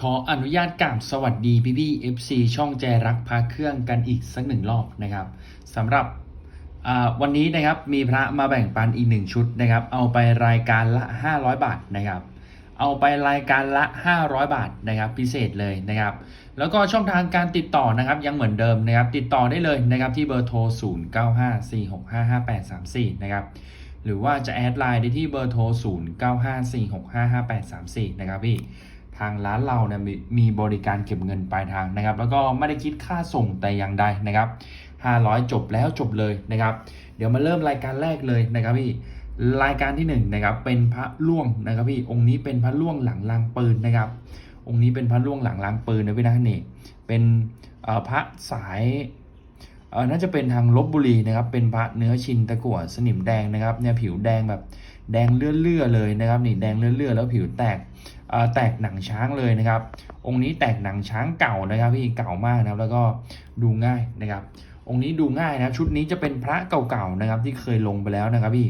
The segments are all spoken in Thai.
ขออนุญาตกราบสวัสดีพี่พี่ๆ FC ช่องใจรักพาเครื่องกันอีกสักหนึ่งรอบนะครับสำหรับวันนี้นะครับมีพระมาแบ่งปันอีกหนึ่งชุดนะครับ เอาไปรายการละ 500 บาทนะครับ เอาไปรายการละ 500 บาทนะครับ พิเศษเลยนะครับ แล้วก็ช่องทางการติดต่อนะครับ ยังเหมือนเดิมนะครับ ติดต่อได้เลยนะครับที่เบอร์โทร 0954655834 นะครับหรือว่าจะแอดไลน์ได้ที่เบอร์โทร 0954655834 นะครับพี่ ทางร้านเราเนี่ยมีมีบริการเก็บเงินปลายทางนะครับ แล้วก็ไม่ได้คิดค่าส่งแต่อย่างใดนะครับ 500 จบแล้วจบเลยนะครับ เดี๋ยวมาเริ่มรายการแรกเลยนะครับพี่รายการที่1นนะครับเป็นพระล่วงนะครับพี่องค์นี้เป็นพระล่วงหลังลางปืนนะครับ องค์นี้เป็นพระล่วงหลังลางปืนนะพี่นะนี่เป็นพระสายน่าจะเป็นทางลบบุรีนะครับ เป็นพระเนื้อชินตะกั่วสนิมแดงนะครับเนี่ยผิวแดงแบบ แดงเลื่อๆเลยนะครับนี่แดงเลื่อๆแล้วผิวแตกแตกหนังช้างเลยนะครับ องค์นี้แตกหนังช้างเก่านะครับพี่เก่ามากนะครับแล้วก็ดูง่ายนะครับ องค์นี้ดูง่ายนะชุดนี้จะเป็นพระเก่าๆนะครับที่เคยลงไปแล้วนะครับพี่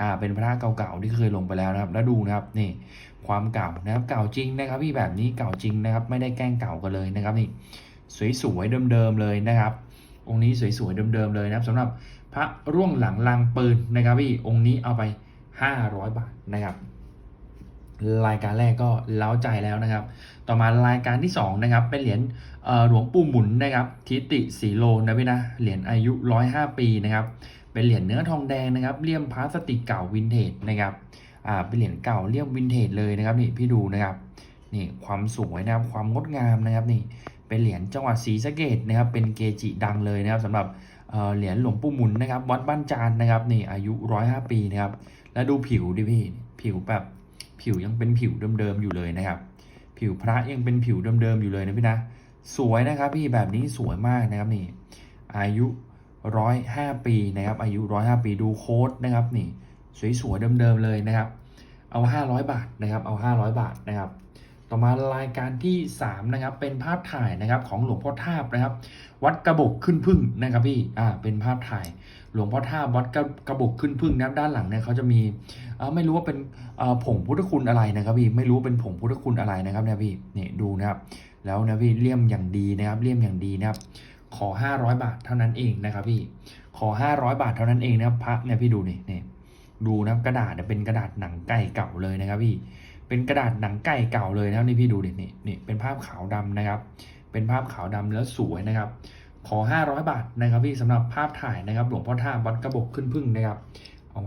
อ่าเป็นพระเก่าๆที่เคยลงไปแล้วนะครับ แล้วดูนะครับนี่ความเก่านะครับเก่าจริงนะครับ พี่แบบนี้เก่าจริงนะครับ ไม่ได้แกล้งเก่ากันเลยนะครับนี่สวยๆเดิมๆเลยนะครับ องค์นี้สวยๆเดิมๆเลยนะครับสำหรับพระร่วงหลังลางปืนนะครับพี่องค์นี้เอาไป 500 บาทนะครับรายการแรกก็เล้าใจแล้วนะครับ ต่อมารายการที่2นะครับเป็นเหรียญหลวงปู่หมุนนะครับทิติสีโลนะพี่นะเหรียญอายุ 105 ปีนะครับเป็นเหรียญเนื้อทองแดงนะครับเลี่ยมพลาสติกเก่าวินเทจนะครับอ่าเป็นเหรียญเก่าเลี่ยมวินเทจเลยนะครับนี่พี่ดูนะครับนี่ความสวยนะครับความงดงามนะครับนี่เป็นเหรียญจังหวัดศรีสะเกดนะครับเป็นเกจิดังเลยนะครับสำหรับเอ่อเหรียญหลวงปู่หมุนนะครับวัดบ้านจานนะครับนี่อายุ 105 ปีนะครับ แล้วดูผิวดิพี่ ผิวแบบผิวยังเป็นผิวเดิมๆอยู่เลยนะครับ ผิวพระยังเป็นผิวเดิมๆอยู่เลยนะพี่นะ สวยนะครับพี่แบบนี้สวยมากนะครับนี่ อายุร้อยห้าปีนะครับ อายุร้อยห้าปีดูโค้ดนะครับนี่ สวยๆเดิมๆเลยนะครับ เอาห้าร้อยบาทนะครับ เอาห้าร้อยบาทนะครับ ต่อมารายการที่สามนะครับ เป็นภาพถ่ายนะครับของหลวงพ่อท่าบนะครับ วัดกระบอกขึ้นพึ่งนะครับพี่อ่าเป็นภาพถ่ายหลวงพ่อท่าวัดกระกระบอกขึ้นพึ่งนะครับด้านหลังเนี่ยเขาจะมีเอ่อไม่รู้ว่าเป็นเอ่อผงพุทธคุณอะไรนะครับพี่ไม่รู้เป็นผงพุทธคุณอะไรนะครับเนี่ยพี่นี่ดูนะครับ แล้วนะพี่เลี่ยมอย่างดีนะครับเลี่ยมอย่างดีนะครับ ขอ 500 บาทเท่านั้นเองนะครับพี่ขอ 500 บาทเท่านั้นเองนะครับพระเนี่ยพี่ดูนี่นี่ดูนะกระดาษเนี่ยเป็นกระดาษหนังไก่เก่าเลยนะครับพี่ เป็นกระดาษหนังไก่เก่าเลยนะนี่พี่ดูดินี่นี่เป็นภาพขาวดำนะครับ เป็นภาพขาวดำแล้วสวยนะครับ ขอ 500 บาทนะครับพี่สำหรับภาพถ่ายนะครับ หลวงพ่อท่าวัดกระบอกขึ้นพึ่งนะครับ เอา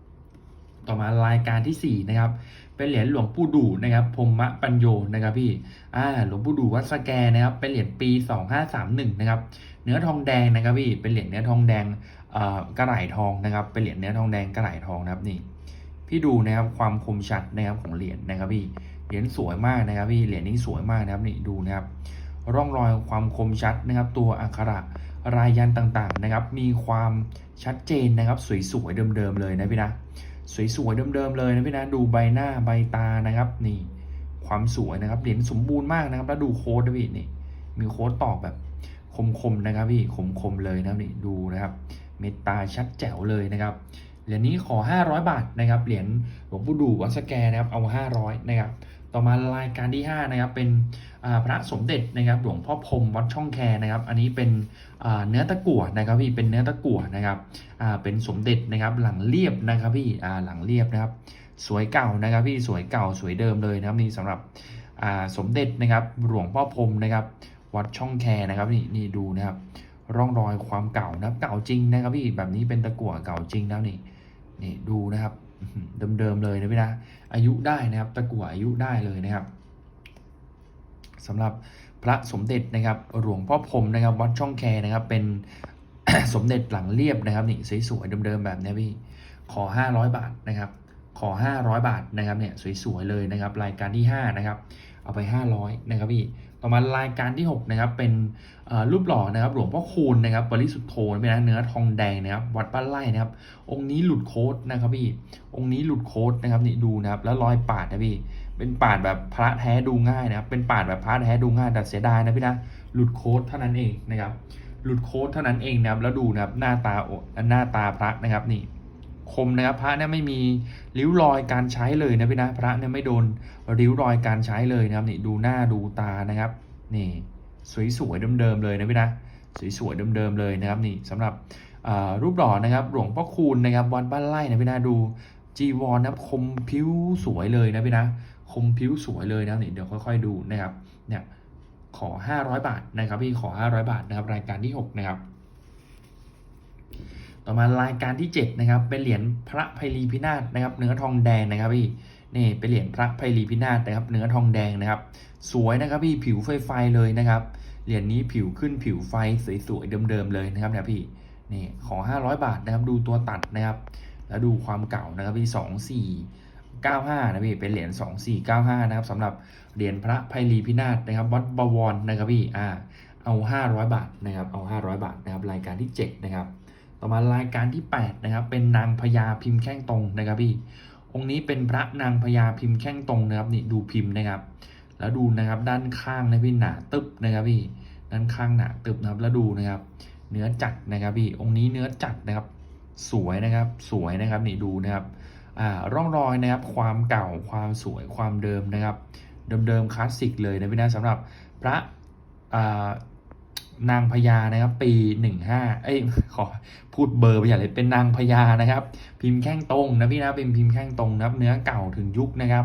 500 ต่อมารายการทีสี่4 นะครับ เป็นเหรียญหลวงปู่ดูนะครับพรหมปัญโยนะครับพี่อ่าหลวงปู่ดูวัดสแกนะครับ เป็นเหรียญปี 2531 นะครับ เนื้อทองแดงนะครับพี่เป็นเหรียญเนื้อทองแดงเอ่อกระไหลทองนะครับ เป็นเหรียญเนื้อทองแดงกระไหลทองนะครับนี่ พี่ดูนะครับความคมชัดนะครับของเหรียญนะครับพี่เหรียญสวยมากนะครับพี่เหรียญนี้สวยมากนะครับนี่ดูนะครับ ร่องรอยความคมชัดนะครับ ตัวอักขระรายยันต่างๆนะครับ มีความชัดเจนนะครับ สวยๆเดิมๆเลยนะพี่นะสวยๆเดิมๆเลยนะพี่นะดูใบหน้าใบตานะครับ นี่ ความสวยนะครับเหรียญสมบูรณ์มากนะครับ แล้วดูโค้ดนะพี่นี่ มีโค้ดตอกแบบคมๆนะครับพี่คมๆเลยนะครับนี่ดูนะครับ เมตตาชัดแจ๋วเลยนะครับ เหรียญนี้ขอ 500 บาทนะครับ เหรียญหลวงปู่ดูวัดสแกนะครับ เอา 500 นะครับ ต่อมารายการที่ 5 นะครับ เป็นพระสมเด็จนะครับ หลวงพ่อพรมวัดช่องแคนะครับ อันนี้เป็นเนื้อตะกั่วนะครับพี่ เป็นเนื้อตะกั่วนะครับ เป็นสมเด็จนะครับ หลังเรียบนะครับพี่ หลังเรียบนะครับ สวยเก่านะครับพี่ สวยเก่า สวยเดิมเลยนะครับนี่สำหรับสมเด็จนะครับ หลวงพ่อพรมนะครับ วัดช่องแคนะครับนี่นี่ดูนะครับร่องรอยความเก่านะครับเก่าจริงนะครับพี่แบบนี้เป็นตะกั่วเก่าจริงแล้วนี่ นี่ดูนะครับ เดิมๆเลยนะพี่นะ อายุได้นะครับ ตะกั่วอายุได้เลยนะครับสำหรับพระสมเด็จนะครับ หลวงพ่อพรมนะครับวัดช่องแคนะครับ เป็นสมเด็จหลังเรียบนะครับนี่สวยๆเดิมๆแบบนี้พี่ขอ 500 บาทนะครับ ขอ 500 บาทนะครับเนี่ยสวยๆเลยนะครับ รายการที่ 5 นะครับ เอาไป 500 นะครับพี่ ต่อมารายการที่ 6 นะครับ เป็นรูปหล่อนะครับ หลวงพ่อคูณนะครับบริสุทธโธเป็นนะเนื้อทองแดงนะครับ วัดบ้านไร่นะครับ องค์นี้หลุดโค้ดนะครับพี่ องค์นี้หลุดโค้ดนะครับนี่ดูนะครับ แล้วรอยปาดนะพี่ เป็นปาดแบบพระแท้ดูง่ายนะครับ เป็นปาดแบบพระแท้ดูง่ายแต่เสียดายนะพี่นะ หลุดโค้ดเท่านั้นเองนะครับ หลุดโค้ดเท่านั้นเองนะครับ แล้วดูนะครับหน้าตาหน้าตาพระนะครับนี่ คมนะครับพระเนี่ยไม่มีริ้วรอยการใช้เลยนะพี่นะพระเนี่ยไม่โดนริ้วรอยการใช้เลยนะครับนี่ดูหน้าดูตานะครับนี่สวยๆเดิมๆเลยนะพี่นะสวยๆเดิมๆเลยนะครับนี่สำหรับรูปหล่อนะครับหลวงพ่อคูณนะครับวัดบ้านไร่นะพี่นะดูจีวรนะคมผิวสวยเลยนะพี่นะคมผิวสวยเลยนะครับนี่เดี๋ยวค่อยๆดูนะครับเนี่ยขอ 500 บาทนะครับพี่ขอ 500 บาทนะครับรายการที่ 6 นะครับ ต่อมารายการที่ 7 นะครับ เป็นเหรียญพระไพลีพินาศนะครับ เนื้อทองแดงนะครับพี่นี่เป็นเหรียญพระไพลีพินาศนะครับ เนื้อทองแดงนะครับ สวยนะครับพี่ผิวไฟไฟเลยนะครับเหรียญนี้ผิวขึ้นผิวไฟสวยๆเดิมๆเลยนะครับเนี่ยพี่นี่ขอ 500 บาทนะครับ ดูตัวตัดนะครับ แล้วดูความเก่านะครับพี่2495นะพี่เป็นเหรียญ2495นะครับสำหรับเหรียญพระไพลีพินาศนะครับวัดบวรนะครับพี่อ่าเอา 500 บาทนะครับเอา 500 บาทนะครับรายการที่ 7 นะครับ ต่อมารายการที่8นะครับเป็นนางพญาพิมพ์แข้งตรงนะครับพี่องค์นี้เป็นพระนางพญาพิมพ์แข้งตรงนะครับนี่ดูพิมพ์นะครับ แล้วดูนะครับด้านข้างนะพี่หนาตึบนะครับพี่ด้านข้างหนาตึบนะครับแล้วดูนะครับ เนื้อจัดนะครับพี่องค์นี้เนื้อจัดนะครับ สวยนะครับสวยนะครับนี่ดูนะครับอ่าร่องรอยนะครับความเก่าความสวยความเดิมนะครับ เดิมๆคลาสสิกเลยนะพี่นะสำหรับพระอ่า นางพญานะครับ ปี 15 เอ้ยขอพูดเบอร์ไปอย่างเลยเป็นนางพญานะครับ พิมพ์แข้งตรงนะพี่นะเป็นพิมพ์แข้งตรงนะครับ เนื้อเก่าถึงยุคนะครับ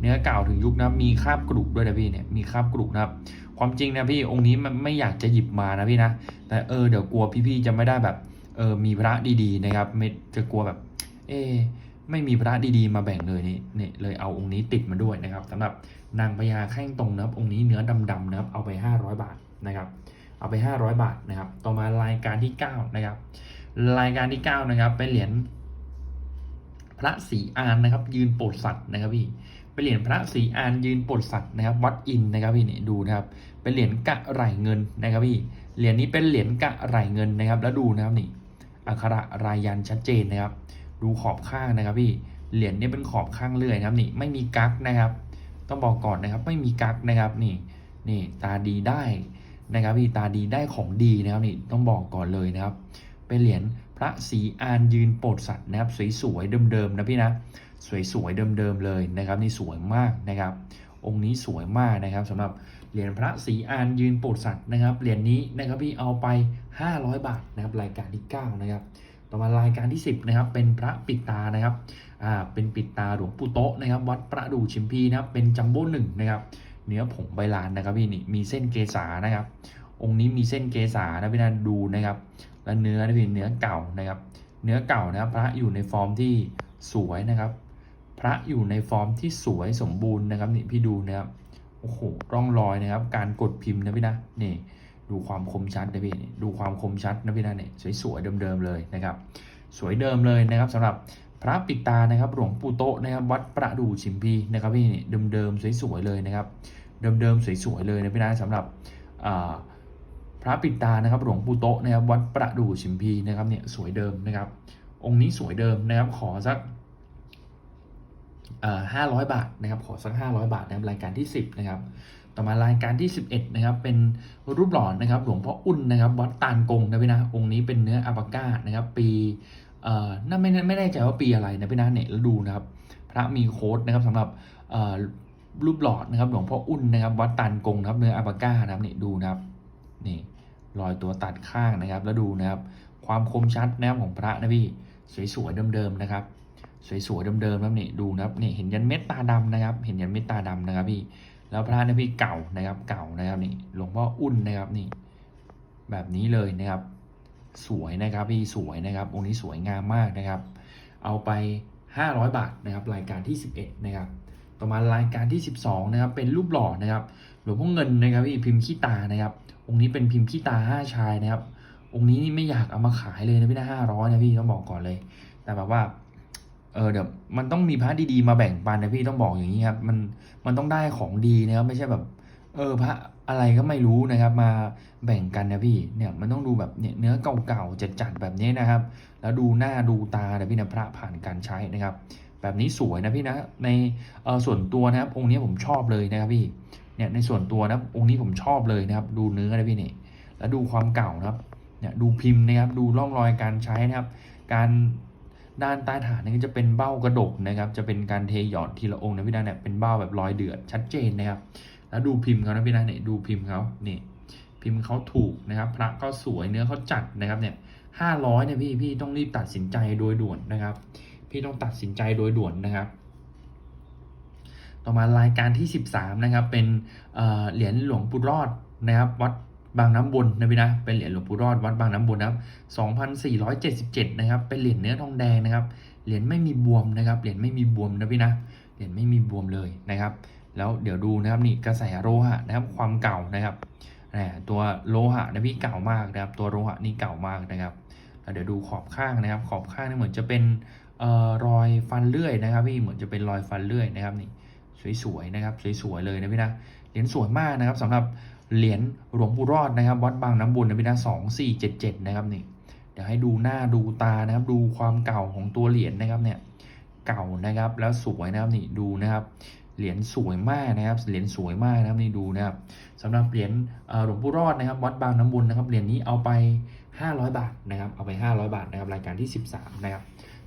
เนื้อเก่าถึงยุคนะมีคราบกรุด้วยนะพี่เนี่ยมีคราบกรุนะครับความจริงนะพี่องค์นี้มันไม่อยากจะหยิบมานะพี่นะแต่เออเดี๋ยวกลัวพี่ๆจะไม่ได้แบบเออมีพระดีๆนะครับไม่จะกลัวแบบ เออไม่มีพระดีๆมาแบ่งเลยนี่นี่เลยเอาองค์นี้ติดมาด้วยนะครับสำหรับนางพญาแข้งตรงนะครับองค์นี้เนื้อดำๆนะครับเอาไป 500 บาทนะครับ เอาไป 500 บาทนะครับ ต่อมารายการที่ 9 นะครับ รายการที่ 9 นะครับ เป็นเหรียญพระศรีอานนะครับ ยืนโปรดสัตว์นะครับพี่เป็นเหรียญพระศรีอานยืนปรดสัตว์นะครับ วัดอินนะครับพี่นี่ดูนะครับ เป็นเหรียญกะไหลเงินนะครับพี่เหรียญนี้เป็นเหรียญกะไหลเงินนะครับ แล้วดูนะครับนี่อักขระรายยันชัดเจนนะครับ ดูขอบข้างนะครับพี่เหรียญนี้เป็นขอบข้างเลื่อยนะครับนี่ไม่มีกั๊กนะครับ ต้องบอกก่อนนะครับ ไม่มีกั๊กนะครับนี่นี่ตาดีได้ นะครับพี่ตาดีได้ของดีนะครับนี่ต้องบอกก่อนเลยนะครับ เป็นเหรียญพระศรีอานยืนโปรดสัตว์นะครับสวยๆเดิมๆนะพี่นะสวยๆเดิมๆเลยนะครับนี่สวยมากนะครับ องค์นี้สวยมากนะครับสำหรับเหรียญพระศรีอานยืนโปรดสัตว์นะครับเหรียญนี้นะครับพี่เอาไป 500 บาทนะครับรายการที่ 9 นะครับต่อมารายการที่ 10นะครับเป็นพระปิดตานะครับอ่าเป็นปิดตาหลวงปู่โตะนะครับ วัดประดู่ชิมพีนะครับเป็นจัมโบ้หนึ่งนะครับ เนื้อผงใบลานนะครับพี่นี่มีเส้นเกษานะครับ องค์นี้มีเส้นเกษานะพี่นันดูนะครับ และเนื้อนะพี่เนื้อเก่านะครับ เนื้อเก่านะครับพระอยู่ในฟอร์มที่สวยนะครับ พระอยู่ในฟอร์มที่สวยสมบูรณ์นะครับนี่พี่ดูนะครับโอ้โหร่องรอยนะครับ การกดพิมพ์นะพี่นะนี่ดูความคมชัดนะพี่นี่ดูความคมชัดนะพี่นะเนี่ยสวยๆเดิมๆเลยนะครับ สวยเดิมเลยนะครับสำหรับพระปิดตานะครับหลวงปู่โตนะครับวัดประดู่ชิมพีนะครับพี่นี่เดิมๆสวยๆเลยนะครับ เดิมๆสวยๆเลยนะพี่นะสำหรับพระปิดตานะครับหลวงปู่โตะนะครับวัดประดู่ชิมพีนะครับเนี่ยสวยเดิมนะครับ องค์นี้สวยเดิมนะครับขอสักห้าร้อยบาทนะครับขอสักห้าร้อยบาทนะครับรายการที่สิบนะครับต่อมารายการที่สิบเอ็ดนะครับเป็นรูปหล่อนะครับหลวงพ่ออุ่นนะครับวัดตาลกงนะพี่นะองค์นี้เป็นเนื้ออัปากานะครับปีเอ่อน่าไม่ไม่แน่ใจว่าปีอะไรนะพี่นะเนี่ยแล้วดูนะครับ พระมีโค้ดนะครับสำหรับเอ่อ รูปหลอดนะครับ หลวงพ่ออุ่นนะครับ วัดตาลกงนะครับ เนื้ออัปากานะครับนี่ดูนะครับนี่รอยตัวตัดข้างนะครับ แล้วดูนะครับ ความคมชัดนะครับของพระนะพี่สวยๆเดิมๆนะครับ สวยๆเดิมๆนะครับนี่ดูนะครับนี่เห็นยันเม็ดตาดำนะครับ เห็นยันเม็ดตาดำนะครับ พี่ แล้วพระนี่ยพี่เก่านะครับ เก่านะครับนี่หลวงพ่ออุ่นนะครับนี่ แบบนี้เลยนะครับ สวยนะครับพี่สวยนะครับ องค์นี้สวยงามมากนะครับ เอาไป 500 บาทนะครับ รายการที่ 11 นะครับ ต่อมารายการที่ 12นะครับเป็นรูปหล่อนะครับหลวงพ่อเงินนะครับพี่พิมพ์ขี้ตานะครับ องค์นี้เป็นพิมพ์ขี้ตาห้าชายนะครับ องค์นี้นี่ไม่อยากเอามาขายเลยนะพี่นะห้าร้อยนะพี่ต้องบอกก่อนเลย แต่แบบว่าเออเดี๋ยวมันต้องมีพระดีๆมาแบ่งปันนะพี่ต้องบอกอย่างนี้ครับมันมันต้องได้ของดีนะครับไม่ใช่แบบ เออพระอะไรก็ไม่รู้นะครับ มาแบ่งกันนะพี่เนี่ยมันต้องดูแบบเนี่ยเนื้อเก่าๆจัดๆแบบนี้นะครับ แล้วดูหน้าดูตานะพี่นะพระผ่านการใช้นะครับ แบบนี้สวยนะพี่นะในเออส่วนตัวนะครับองค์นี้ผมชอบเลยนะครับพี่เนี่ยในส่วนตัวนะองค์นี้ผมชอบเลยนะครับ ดูเนื้อนะพี่นี่แล้วดูความเก่านะครับเนี่ยดูพิมพ์นะครับดูร่องรอยการใช้นะครับ การด้านใต้ฐานนี่ก็จะเป็นเบ้ากระดกนะครับ จะเป็นการเทหยอดทีละองค์นะพี่นะเนี่ยเป็นเบ้าแบบรอยเดือดชัดเจนนะครับ แล้วดูพิมพ์เขานะพี่นะเนี่ยดูพิมพ์เขานี่พิมพ์เขาถูกนะครับ พระก็สวยเนื้อเขาจัดนะครับเนี่ยห้าร้อยเนี่ยพี่พี่ต้องรีบตัดสินใจโดยด่วนนะครับ พี่ต้องตัดสินใจโดยด่วนนะครับ ต่อมารายการที่ 13 นะครับ เป็นเเหรียญหลวงปู่รอดนะครับ วัดบางน้ำบนนะพี่นะเป็นเหรียญหลวงปู่รอดวัดบางน้ำบนนะครับ2,477 นะครับ เป็นเหรียญเนื้อทองแดงนะครับ เหรียญไม่มีบวมนะครับ เหรียญไม่มีบวมนะพี่นะ เหรียญไม่มีบวมเลยนะครับ แล้วเดี๋ยวดูนะครับนี่กระแสโลหะนะครับ ความเก่านะครับตัวโลหะนะพี่เก่ามากนะครับ ตัวโลหะนี่เก่ามากนะครับแล้วเดี๋ยวดูขอบข้างนะครับ ขอบข้างนี่เหมือนจะเป็น รอยฟันเลื่อยนะครับพี่เหมือนจะเป็นรอยฟันเลื่อยนะครับนี่สวยๆนะครับสวยๆเลยนะพี่นะเหรียญสวยมากนะครับสำหรับเหรียญหลวงปู่รอดนะครับ วัดบางน้ำบุญนะพี่นะสองสี่เจ็ดเจ็ดนะครับนี่เดี๋ยวให้ดูหน้าดูตานะครับ ดูความเก่าของตัวเหรียญนะครับเนี่ยเก่านะครับแล้วสวยนะครับนี่ดูนะครับเหรียญสวยมากนะครับ เหรียญสวยมากนะครับนี่ดูนะครับสำหรับเหรียญหลวงปู่รอดนะครับ วัดบางน้ำบุญนะครับเหรียญนี้เอาไป 500 บาทนะครับ เอาไป 500 บาทนะครับรายการที่ 13 นะครับ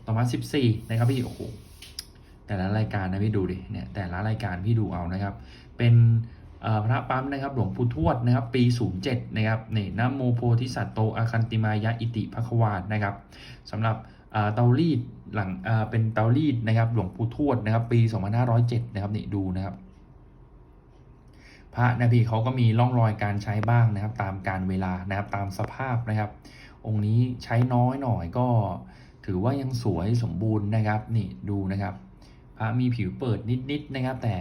ต่อมา 14 นะครับพี่ โอ้โห แต่ละรายการนะพี่ดูดิ เนี่ย แต่ละรายการพี่ดูเอานะครับ เป็นพระปั๊มนะครับ หลวงปู่ทวดนะครับ ปี 07 นะครับนี่นะโมโพธิสัตโตอาคันติมายะอิติภควาสนะครับสำหรับเตารีดหลังเอ่อเป็นเตารีดนะครับ หลวงปู่ทวดนะครับ ปี 2507 นะครับนี่ดูนะครับพระนะพี่เขาก็มีร่องรอยการใช้บ้างนะครับ ตามการเวลานะครับตามสภาพนะครับ องค์นี้ใช้น้อยหน่อยก็ ถือว่ายังสวยสมบูรณ์นะครับนี่ดูนะครับพระมีผิวเปิดนิดๆนะครับ แต่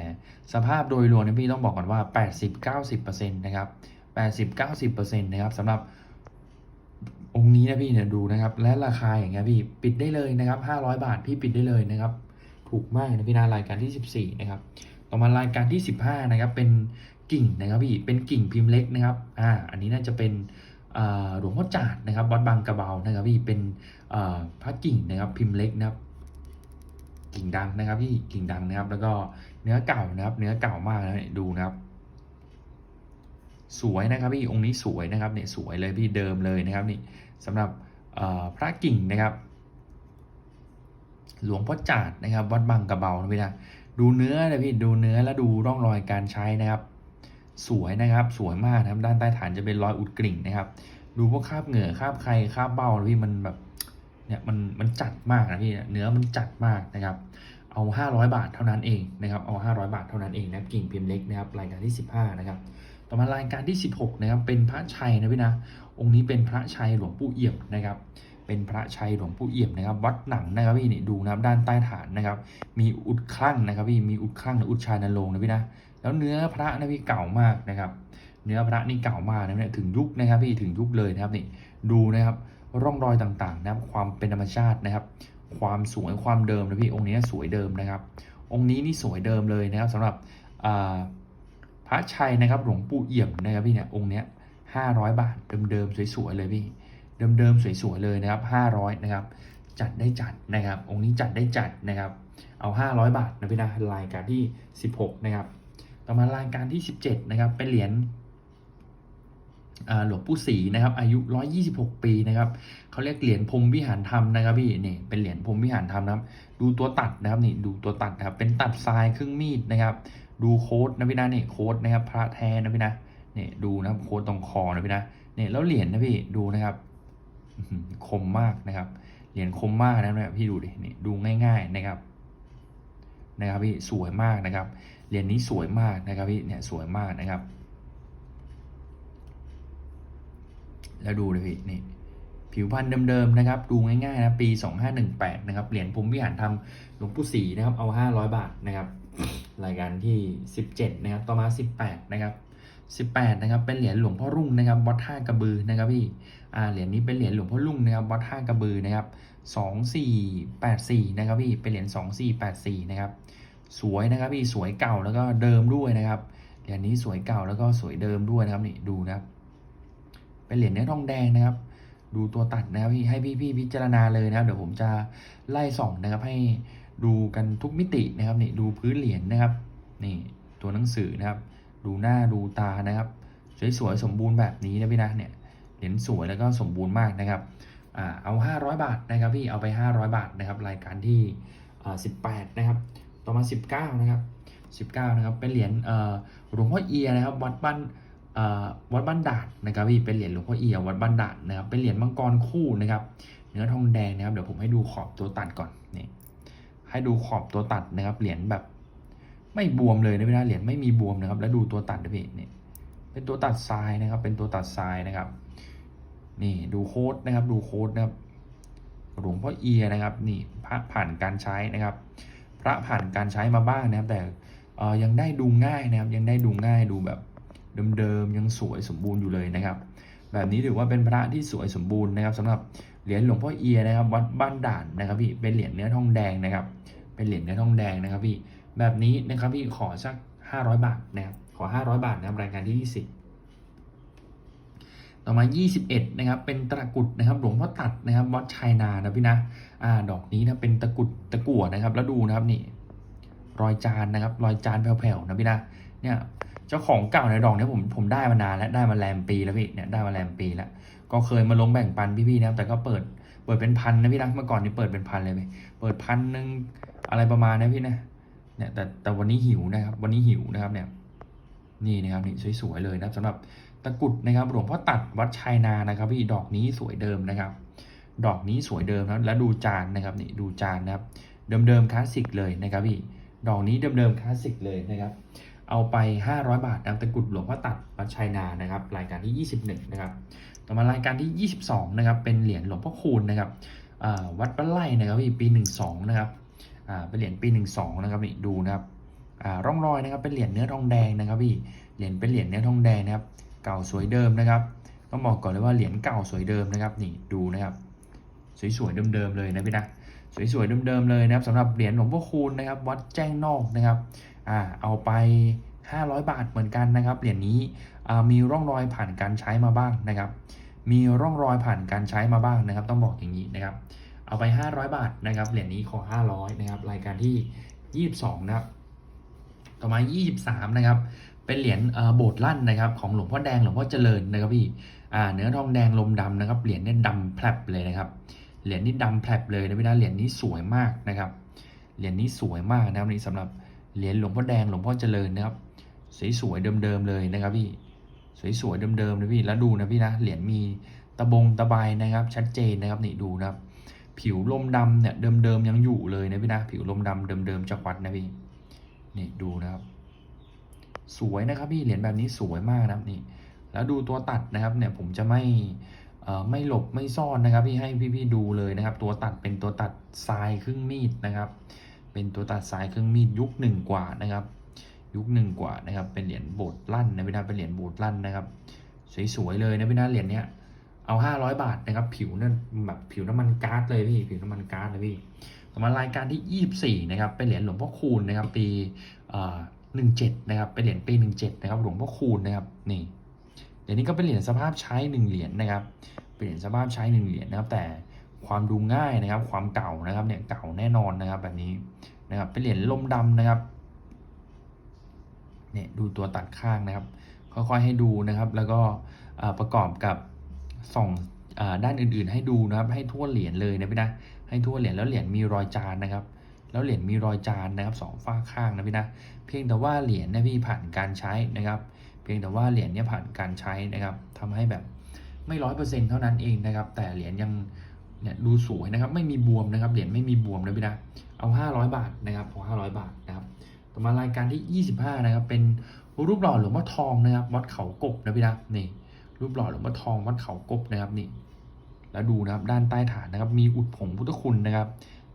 สภาพโดยรวมนะพี่ต้องบอกก่อนว่า 80-90%นะครับ80-90%นะครับสำหรับองค์นี้นะพี่เนี่ยดูนะครับ และราคาอย่างเงี้ยพี่ปิดได้เลยนะครับ 500 บาทพี่ปิดได้เลยนะครับ ถูกมากนะพี่นารายการที่ 14 นะครับ ต่อมารายการที่ 15 นะครับ เป็นกิ่งนะครับพี่เป็นกิ่งพิมพ์เล็กนะครับ อ่า อันนี้น่าจะเป็น หลวงพ่อจาดนะครับวัดบางกระเบานะครับพี่เป็นพระกิ่งนะครับพิมพ์เล็กนะครับกิ่งดังนะครับพี่กิ่งดังนะครับ แล้วก็เนื้อเก่านะครับ เนื้อเก่ามากนะเนี่ยดูนะครับ สวยนะครับพี่องค์นี้สวยนะครับเนี่ยสวยเลยพี่เดิมเลยนะครับนี่สำหรับพระกิ่งนะครับ หลวงพ่อจาดนะครับ วัดบางกระเบานะพี่นะดูเนื้อนะพี่ดูเนื้อแล้วดูร่องรอยการใช้นะครับ สวยนะครับ สวยมากนะครับ ด้านใต้ฐานจะเป็นรอยอุดกริ่งนะครับ ดูพวกคราบเหงื่อคราบใครคราบเบ้าพี่มันแบบเนี่ยมันมันจัดมากนะพี่เนื้อมันจัดมากนะครับ เอา 500 บาทเท่านั้นเองนะครับ เอา 500 บาทเท่านั้นเองนะกิ่งพิมพ์เล็กนะครับรายการที่ 15 นะครับต่อมารายการที่ 16 นะครับ เป็นพระชัยนะพี่นะองค์นี้เป็นพระชัยหลวงปู่เอี่ยมนะครับ เป็นพระชัยหลวงปู่เอี่ยมนะครับ วัดหนังนะครับพี่นี่ดูนะครับด้านใต้ฐานนะครับ มีอุดคลั่งนะครับพี่มีอุดคลั่งหรืออุดชายนรงค์นะพี่นะ แล้วเนื้อพระนะพี่เก่ามากนะครับ เนื้อพระนี่เก่ามากนะเนี่ยถึงยุคนะครับพี่ถึงยุคเลยนะครับนี่ดูนะครับร่องรอยต่างๆนะครับความเป็นธรรมชาตินะครับ ความสวยความเดิมนะพี่องค์นี้สวยเดิมนะครับ องค์นี้นี่สวยเดิมเลยนะครับสำหรับพระชัยนะครับหลวงปู่เอี่ยมนะครับพี่เนี่ยองค์เนี้ยห้าร้อยบาทเดิมๆสวยๆเลยพี่เดิมๆสวยๆเลยนะครับห้าร้อยนะครับจัดได้จัดนะครับ องค์นี้จัดได้จัดนะครับ เอาห้าร้อยบาทนะพี่นะรายการที่สิบหกนะครับ ต่อมารายการที่สิบเจ็ดนะครับ เป็นเหรียญหลวงปู่ศรีนะครับ อายุ 126 ปีนะครับเขาเรียกเหรียญพรมวิหารธรรมนะครับพี่นี่เป็นเหรียญพรมวิหารธรรมนะครับ ดูตัวตัดนะครับนี่ดูตัวตัดนะครับเป็นตัดทรายครึ่งมีดนะครับ ดูโค้ดนะพี่นะนี่โค้ดนะครับ พระแท้นะพี่นะนี่ดูนะครับโค้ดตรงคอนะพี่นะนี่แล้วเหรียญนะพี่ดูนะครับคมมากนะครับ เหรียญคมมากนะเนี่ยพี่ดูดินี่ดูง่าย ๆนะครับ นะครับพี่สวยมากนะครับเหรียญนี้สวยมากนะครับพี่เนี่ยสวยมากนะครับ แล้วดูเลยพี่นี่ผิวพรรณเดิมๆนะครับ ดูง่ายๆนะปี 2518 นะครับเหรียญภูมิวิหารธรรมหลวงปู่ศรีนะครับเอา 500 บาทนะครับ รายการที่ 17 นะครับต่อมา 18 นะครับ18 นะครับ เป็นเหรียญหลวงพ่อรุ่งนะครับวัดท่ากระบือนะครับพี่อ่าเหรียญนี้เป็นเหรียญหลวงพ่อรุ่งนะครับวัดท่ากระบือนะครับ 2484 นะครับพี่เป็นเหรียญ2484 นะครับ สวยนะครับพี่สวยเก่าแล้วก็เดิมด้วยนะครับเหรียญนี้สวยเก่าแล้วก็สวยเดิมด้วยนะครับนี่ดูนะครับ เป็นเหรียญเนื้อทองแดงนะครับ ดูตัวตัดนะครับพี่ให้พี่พี่พิจารณาเลยนะครับ เดี๋ยวผมจะไล่ส่องนะครับให้ดูกันทุกมิตินะครับนี่ดูพื้นเหรียญนะครับนี่ตัวหนังสือนะครับ ดูหน้าดูตานะครับ สวยๆสมบูรณ์แบบนี้นะพี่นะเนี่ยเหรียญสวยแล้วก็สมบูรณ์มากนะครับอ่าเอา 500 บาทนะครับพี่เอาไป 500 บาทนะครับ รายการที่อ่า18 นะครับ ต่อมา 19 นะครับ 19 นะครับ เป็นเหรียญหลวงพ่อเอียนะครับ วัดบ้านวัดบ้านด่านนะครับพี่ เป็นเหรียญหลวงพ่อเอียวัดบ้านด่านนะครับ เป็นเหรียญมังกรคู่นะครับ เนื้อทองแดงนะครับ เดี๋ยวผมให้ดูขอบตัวตัดก่อน นี่ ให้ดูขอบตัวตัดนะครับ เหรียญแบบไม่บวมเลยนะพี่นะ เหรียญไม่มีบวมนะครับ แล้วดูตัวตัดนะพี่ นี่ เป็นตัวตัดทรายนะครับ เป็นตัวตัดทรายนะครับ นี่ดูโค้ดนะครับ ดูโค้ดนะครับ หลวงพ่อเอียนะครับ นี่ผ่านการใช้นะครับ พระผ่านการใช้มาบ้างนะครับ แต่ยังได้ดูง่ายนะครับ ยังได้ดูง่ายดูแบบเดิมๆยังสวยสมบูรณ์อยู่เลยนะครับ แบบนี้ถือว่าเป็นพระที่สวยสมบูรณ์นะครับสำหรับเหรียญหลวงพ่อเอียนะครับ วัดบ้านด่านนะครับพี่เป็นเหรียญเนื้อทองแดงนะครับ เป็นเหรียญเนื้อทองแดงนะครับพี่แบบนี้นะครับพี่ขอสัก 500 บาทนะครับขอ 500 บาทนะครับรายการที่ 20ต่อมา 21 นะครับ เป็นตะกรุดนะครับ หลวงพ่อตัดนะครับ วัดชัยนานะพี่นะ อ่าดอกนี้นะเป็นตะกุดตะกั่วนะครับ แล้วดูนะครับนี่ รอยจานนะครับ รอยจานแผ่วๆนะพี่นะเนี่ยเจ้าของเก่าในดอกเนี้ยผมผมได้มานานแล้วได้มาแรมปีแล้วพี่เนี่ยได้มาแรมปีแล้วก็เคยมาลงแบ่งปันพี่ๆนะครับ แต่ก็เปิดเปิดเป็นพันนะพี่นะเมื่อก่อนนี่เปิดเป็นพันเลยพี่เปิดพันหนึ่งอะไรประมาณนะพี่นะเนี่ยแต่แต่วันนี้หิวนะครับ วันนี้หิวนะครับเนี่ยนี่นะครับนี่สวยๆเลยนะครับสำหรับตะกุดนะครับหลวงพ่อตัดวัดชัยนานะครับพี่ดอกนี้สวยเดิมนะครับ ดอกนี้สวยเดิมนะแล้วดูจานนะครับนี่ดูจานนะครับเดิมๆคลาสสิกเลยนะครับพี่ดอกนี้เดิมๆคลาสสิกเลยนะครับเอาไป 500 บาทนะตะกุดหลวงพ่อตัดวัดชัยนานะครับรายการที่ 21 นะครับ ต่อมารายการที่ 22 นะครับ เป็นเหรียญหลวงพ่อคูณนะครับวัดบ้านไร่นะครับพี่ปี 12 นะครับเป็นเหรียญปี 12 นะครับนี่ดูนะครับร่องรอยนะครับเป็นเหรียญเนื้อทองแดงนะครับพี่เหรียญเป็นเหรียญเนื้อทองแดงนะครับ เก่าสวยเดิมนะครับต้องบอกก่อนเลยว่าเหรียญเก่าสวยเดิมนะครับนี่ดูนะครับ สวยๆเดิมๆเลยนะพี่นะสวยๆเดิมๆเลยนะครับสำหรับเหรียญหลวงพ่อคูณนะครับ วัดแจ้งนอกนะครับอ่าเอาไป 500 บาทเหมือนกันนะครับเหรียญนี้อ่ามีร่องรอยผ่านการใช้มาบ้างนะครับ มีร่องรอยผ่านการใช้มาบ้างนะครับ ต้องบอกอย่างนี้นะครับ เอาไป 500 บาทนะครับเหรียญนี้ขอ 500นะครับรายการที่ 22 นะครับ ต่อมา 23 นะครับ เป็นเหรียญโบสถ์ลั่นนะครับ ของหลวงพ่อแดงหลวงพ่อเจริญนะครับพี่อ่าเนื้อทองแดงลมดำนะครับเหรียญเนี่ยดำแผลบเลยนะครับ เหรียญนี้ดำแผลบเลยนะพี่นะเหรียญนี้สวยมากนะครับ เหรียญนี้สวยมากนะครับนี่สำหรับเหรียญหลวงพ่อแดงหลวงพ่อเจริญนะครับ สวยๆเดิมๆเลยนะครับพี่สวยๆเดิมๆนะพี่แล้วดูนะพี่นะเหรียญมีตะบงตะไบนะครับ ชัดเจนนะครับนี่ดูนะครับ ผิวลมดำเนี่ยเดิมๆยังอยู่เลยนะพี่นะผิวลมดำเดิมๆจากวัดนะพี่นี่ดูนะครับ สวยนะครับพี่เหรียญแบบนี้สวยมากนะครับนี่ แล้วดูตัวตัดนะครับเนี่ยผมจะไม่ ไม่หลบไม่ซ่อนนะครับพี่ให้พี่ๆดูเลยนะครับ ตัวตัดเป็นตัวตัดทรายครึ่งมีดนะครับ เป็นตัวตัดทรายครึ่งมีดยุคหนึ่งกว่านะครับ ยุคหนึ่งกว่านะครับ เป็นเหรียญโบสถ์ลั่นนะพี่นะเป็นเหรียญโบสถ์ลั่นนะครับ สวยๆเลยนะพี่นะเหรียญเนี้ยเอาห้าร้อยบาทนะครับ ผิวนั่นแบบผิวน้ำมันก๊าซเลยพี่ผิวน้ำมันก๊าซเลยพี่ต่อมารายการที่24นะครับเป็นเหรียญหลวงพ่อคูณนะครับ ปีเอ่อ17นะครับเป็นเหรียญปี17นะครับ หลวงพ่อคูณนะครับนี่ เดี๋ยวนี้ก็เป็นเหรียญสภาพใช้1เหรียญนะครับเป็นเหรียญสภาพใช้1เหรียญนะครับ แต่ความดูง่ายนะครับ ความเก่านะครับเนี่ยเก่าแน่นอนนะครับแบบนี้นะครับเป็นเหรียญลมดำนะครับเนี่ยดูตัวตัดข้างนะครับ ค่อยๆให้ดูนะครับ แล้วก็ประกอบกับส่องด้านอื่นๆ ให้ดูนะครับ ให้ทั่วเหรียญเลยนะพี่นะให้ทั่วเหรียญแล้วเหรียญมีรอยจานนะครับแล้วเหรียญมีรอยจานนะครับสองฝ้าข้างนะพี่นะเพียงแต่ว่าเหรียญเนะพี่ผ่านการใช้นะครับ เพียงแต่ว่าเหรียญเนี่ยผ่านการใช้นะครับทำให้แบบไม่ร้อยเปอร์เซ็นต์เท่านั้นเองนะครับ แต่เหรียญยังเนี่ยดูสวยนะครับ ไม่มีบวมนะครับ เหรียญไม่มีบวมนะพี่นะ เอาห้าร้อยบาทนะครับเอาห้าร้อยบาทนะครับ ต่อมารายการที่ยี่สิบห้านะครับ เป็นรูปหล่อหลวงพ่อทองนะครับ วัดเขากบนะพี่นะนี่ รูปหล่อหลวงพ่อทองวัดเขากบนะครับนี่ แล้วดูนะครับด้านใต้ฐานนะครับ มีอุดผงพุทธคุณนะครับ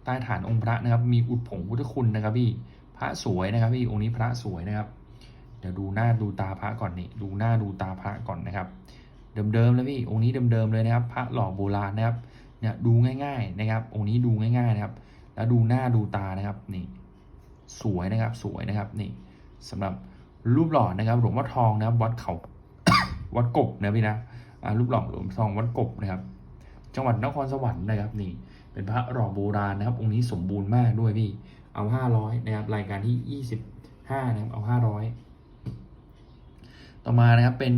ใต้ฐานองค์พระนะครับ มีอุดผงพุทธคุณนะครับพี่ พระสวยนะครับพี่ องค์นี้พระสวยนะครับ ดี๋ยวดูหน้าดูตาพระก่อนนี่ดูหน้าดูตาพระก่อนนะครับ เดิมๆเลยพี่องค์นี้เดิมๆเลยนะครับ พระหล่อโบราณนะครับเนี่ยดูง่าย ๆนะครับ องค์นี้ดูง่ายๆนะครับ แล้วดูหน้าดูตานะครับนี่สวยนะครับสวยนะครับนี่สำหรับรูปหล่อนะครับหลวงพ่อทองนะครับวัดเขาวัดกบนะพี่นะรูปหล่อหลวงพ่อทองวัดกบนะครับ จังหวัดนครสวรรค์นะครับนี่ เป็นพระหล่อโบราณนะครับ องค์นี้สมบูรณ์มากด้วยพี่เอาห้าร้อยนะครับรายการที่ยี่สิบห้านะครับเอาห้าร้อย ต่อมานะครับเป็น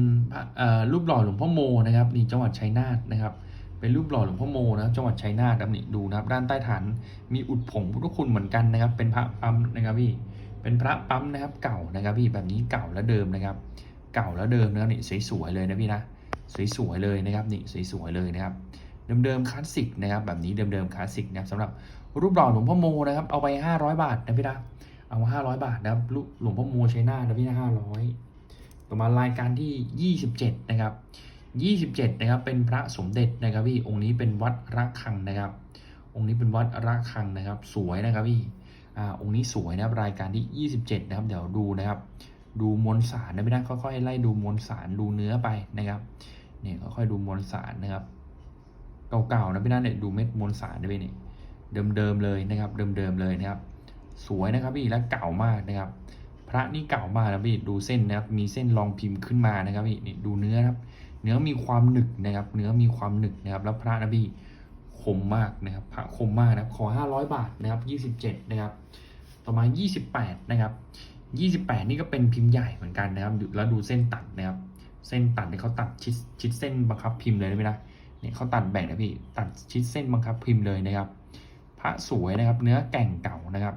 รูปหล่อหลวงพ่อโมนะครับนี่จังหวัดชัยนาทนะครับ เป็นรูปหล่อหลวงพ่อโมนะครับจังหวัดชัยนาทนะครับนี่ดูนะครับด้านใต้ฐานมีอุดผงพุทธคุณเหมือนกันนะครับ เป็นพระปั๊มนะครับพี่เป็นพระปั๊มนะครับเก่านะครับพี่แบบนี้เก่าและเดิมนะครับ เก่าแล้วเดิมนะครับนี่สวยๆเลยนะพี่นะสวยๆเลยนะครับนี่สวยๆเลยนะครับเดิมๆคลาสสิกนะครับแบบนี้เดิมๆคลาสสิกนะครับสำหรับรูปหล่อหลวงพ่อโมนะครับเอาไป500 บาทนะพี่นะเอา 500 บาทนะครับหลวงพ่อโมชัยนาทนะพี่นะ500 ต่อมารายการที่ 27 นะครับ 27 นะครับ เป็นพระสมเด็จนะครับพี่ องค์นี้เป็นวัดระฆังนะครับ องค์นี้เป็นวัดระฆังนะครับ สวยนะครับพี่ อ่า องค์นี้สวยนะครับ รายการที่ 27 นะครับ เดี๋ยวดูนะครับ ดูมวลสารนะพี่นะค่อยๆไล่ดูมวลสารดูเนื้อไปนะครับเนี่ยค่อยๆดูมวลสารนะครับ เก่าๆนะพี่นะเนี่ยดูเม็ดมวลสารนะพี่เนี่ยเดิมๆเลยนะครับ เดิมๆเลยนะครับ สวยนะครับพี่และเก่ามากนะครับ พระนี่เก่ามากนะพี่ดูเส้นนะครับ มีเส้นรองพิมพ์ขึ้นมานะครับพี่นี่ดูเนื้อนะครับ เนื้อมีความหนึกนะครับเนื้อมีความหนึกนะครับ แล้วพระนะพี่คมมากนะครับ พระคมมากนะครับขอ 500 บาทนะครับ 27 นะครับ ต่อมา 28 นะครับ 28 นี่ก็เป็นพิมพ์ใหญ่เหมือนกันนะครับ แล้วดูเส้นตัดนะครับ เส้นตัดเนี่ยเขาตัดชิดชิดเส้นบังคับพิมพ์เลยนะพี่นะเนี่ยเขาตัดแบ่งนะพี่ ตัดชิดเส้นบังคับพิมพ์เลยนะครับ พระสวยนะครับ เนื้อแก่งเก่านะครับ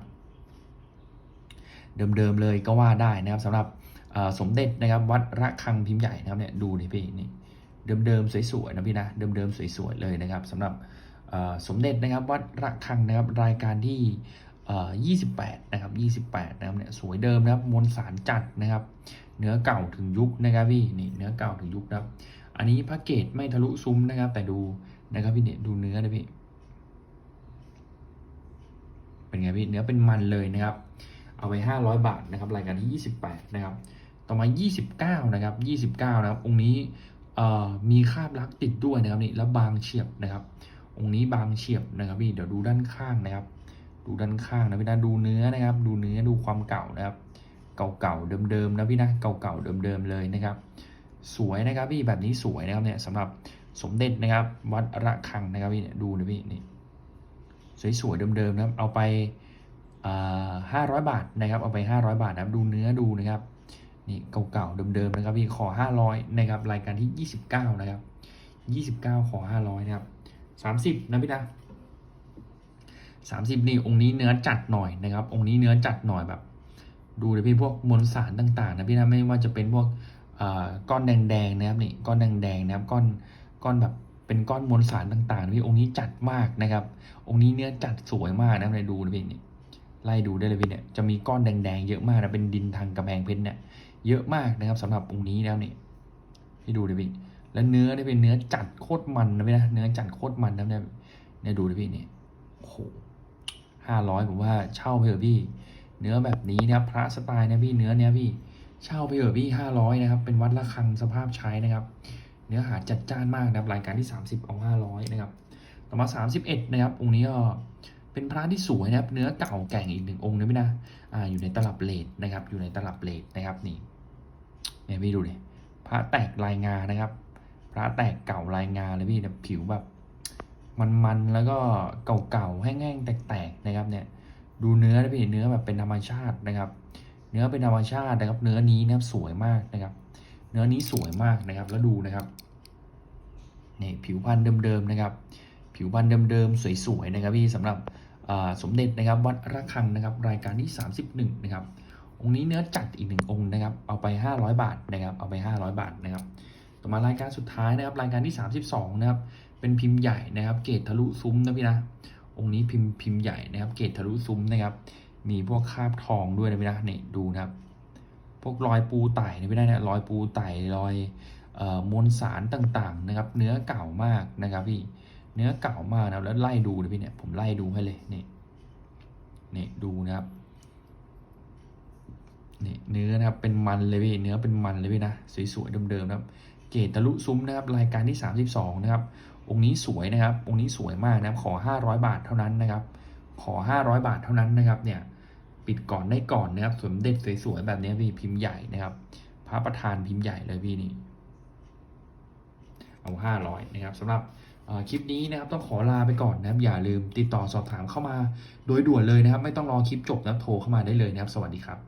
เดิมๆเลยก็ว่าได้นะครับสำหรับสมเด็จนะครับวัดระฆังพิมพ์ใหญ่นะครับเนี่ยดูนี่พี่นี่เดิมๆสวยๆนะพี่นะเดิมๆสวยๆเลยนะครับสำหรับสมเด็จนะครับวัดระฆังนะครับรายการที่ 28 นะครับ 28 นะครับเนี่ยสวยเดิมนะครับมวลสารจัดนะครับเนื้อเก่าถึงยุคนะครับพี่นี่เนื้อเก่าถึงยุคนะครับ อันนี้พระเกตไม่ทะลุซุ้มนะครับ แต่ดูนะครับพี่เนี่ยดูเนื้อนะพี่เป็นไงพี่เนื้อเป็นมันเลยนะครับ เอาไป 500 บาทนะครับรายการที่ 28 นะครับ ต่อมา 29 นะครับ 29 นะครับ องค์นี้มีคาบลักติดด้วยนะครับนี่แล้วบางเฉียบนะครับ องค์นี้บางเฉียบนะครับพี่เดี๋ยวดูด้านข้างนะครับ ดูด้านข้างนะพี่นะดูเนื้อนะครับ ดูเนื้อดูความเก่านะครับ เก่าๆเดิมๆนะพี่นะเก่าๆเดิมๆเลยนะครับ สวยนะครับพี่แบบนี้สวยนะครับเนี่ยสำหรับสมเด็จนะครับ วัดระฆังนะครับพี่เนี่ยดูนะพี่นี่สวยๆเดิมๆนะครับ เอาไป ห้าร้อยบาทนะครับเอาไปห้าร้อยบาทนะครับดูเนื้อดูนะครับนี่เก่าๆเดิมๆนะครับพี่ขอห้าร้อยนะครับรายการที่ยี่สิบเก้านะครับยี่สิบเก้าขอห้าร้อยนะครับสามสิบนะพี่นะสามสิบนี่องค์นี้เนื้อจัดหน่อยนะครับ องค์นี้เนื้อจัดหน่อยแบบ ดูเลยพี่พวกมวลสารต่างๆนะพี่นะไม่ว่าจะเป็นพวกอ่าก้อนแดงๆนะครับนี่ก้อนแดงๆนะครับก้อนก้อนแบบเป็นก้อนมวลสารต่างๆนะพี่องค์นี้จัดมากนะครับ องค์นี้เนื้อจัดสวยมากนะเลยดูนะพี่นี่ ไล่ดูได้เลยพี่เนี่ยจะมีก้อนแดงๆ เยอะมากนะเป็นดินทางกระแพงเพชรเนี่ยเยอะมากนะครับสำหรับองค์นี้แล้วเนี่ยให้ดูดิพี่แล้วเนื้อเนี่ยเป็นเนื้อจัดโคตรมันนะพี่นะเนื้อจัดโคตรมันนะเนี่ยเนี่ยดูดิพี่เนี่ยโอ้โหห้าร้อยผมว่าเช่าไปเถอะพี่ เนื้อแบบนี้นะครับพระสไตล์นะพี่เนื้อเนี้ยพี่เช่าไปเถอะพี่ห้าร้อยนะครับเป็นวัดระฆังสภาพใช้นะครับ เนื้อหาจัดจ้านมากนะครับรายการที่30เอา500นะครับต่อมา31นะครับองค์นี้ก็ เป็นพระที่สวยนะครับ เนื้อเก่าแก่งอีกหนึ่งองค์นะพี่นะอ่าอยู่ในตลับเลดนะครับ อยู่ในตลับเลดนะครับนี่เนี่ยพี่ดูดิพระแตกลายงานะครับ พระแตกเก่าลายงาเลยพี่นะผิวแบบมันๆแล้วก็เก่าๆแห้งๆแตกๆนะครับเนี่ยดูเนื้อนะพี่เนื้อแบบเป็นธรรมชาตินะครับ เนื้อเป็นธรรมชาตินะครับ เนื้อนี้นะครับสวยมากนะครับ เนื้อนี้สวยมากนะครับ แล้วดูนะครับนี่ผิวพรรณเดิมๆนะครับ ผิวพรรณเดิมๆสวยๆนะครับพี่สำหรับ สมเด็จนะครับวัดระฆังนะครับรายการที่ 31นะครับองค์นี้เนื้อจัดอีกหนึ่งองค์นะครับเอาไป 500 บาทนะครับเอาไป 500 บาทนะครับต่อมารายการสุดท้ายนะครับรายการที่ 32นะครับเป็นพิมพ์ใหญ่นะครับ เกตทะลุซุ้มนะพี่นะองค์นี้พิมพ์พิมพ์ใหญ่นะครับ เกตทะลุซุ้มนะครับมีพวกคาบทองด้วยนะพี่นะนี่ดูนะครับ พวกรอยปูไต่นะพี่นะเนี่ยรอยปูไต่รอยเอ่อมวลสารต่างๆนะครับ เนื้อเก่ามากนะครับพี่ เนื้อเก่ามากนะครับแล้วไล่ดูนะพี่เนี่ยผมไล่ดูให้เลยนี่นี่ดูนะครับนี่เนื้อนะครับเป็นมันเลยพี่เนื้อเป็นมันเลยพี่นะสวยๆเดิมๆนะครับ เกตทะลุซุ้มนะครับรายการที่ 32 นะครับ องค์นี้สวยนะครับ องค์นี้สวยมากนะครับขอ 500 บาทเท่านั้นนะครับ ขอ 500 บาทเท่านั้นนะครับเนี่ยปิดก่อนได้ก่อนนะครับสมเด็จสวยๆแบบนี้พี่พิมพ์ใหญ่นะครับ พระประธานพิมพ์ใหญ่เลยพี่นี่เอา 500 นะครับสำหรับ คลิปนี้นะครับต้องขอลาไปก่อนนะครับ อย่าลืมติดต่อสอบถามเข้ามาโดยด่วนเลยนะครับ ไม่ต้องรอคลิปจบนะครับโทรเข้ามาได้เลยนะครับ สวัสดีครับ